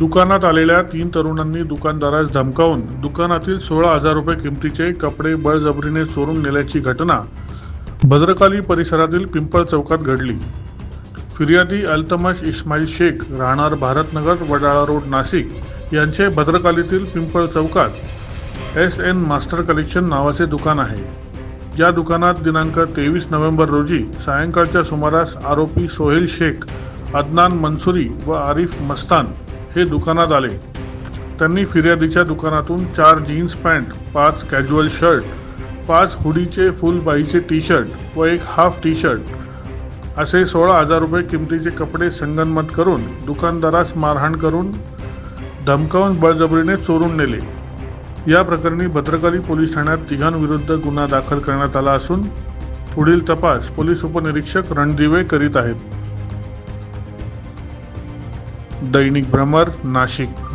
दुकानात आलेल्या तीन तरुणांनी दुकानदारास धमकावून दुकानातील सोळा हजार रुपये किमतीचे कपडे बळजबरीने चोरून नेल्याची घटना भद्रकाली परिसरातील पिंपळ चौकात घडली. फिर्यादी अल्तमश इस्माईल शेख राहणार भारतनगर वडाळा रोड नाशिक यांचे भद्रकालीतील पिंपळ चौकात एस एन मास्टर कलेक्शन नावाचे दुकान आहे. या दुकानात दिनांक तेवीस नोव्हेंबर रोजी सायंकाळच्या सुमारास आरोपी सोहेल शेख अदनान मंसुरी व आरिफ मस्तान हे दुकानात आले. त्यांनी फिर्यादीच्या दुकानातून चार जीन्स पॅन्ट पाच कॅज्युअल शर्ट पाच हुडीचे फुलबाईचे टी शर्ट व एक हाफ टी शर्ट असे सोळा हजार रुपये किमतीचे कपडे संगनमत करून दुकानदारास मारहाण करून धमकावून बळजबरीने चोरून नेले. या प्रकरणी भद्रकाली पोलीस ठाण्यात तिघांविरुद्ध गुन्हा दाखल करण्यात आला असून पुढील तपास पोलीस उपनिरीक्षक रणदिवे करीत आहेत. दैनिक भ्रमर नाशिक.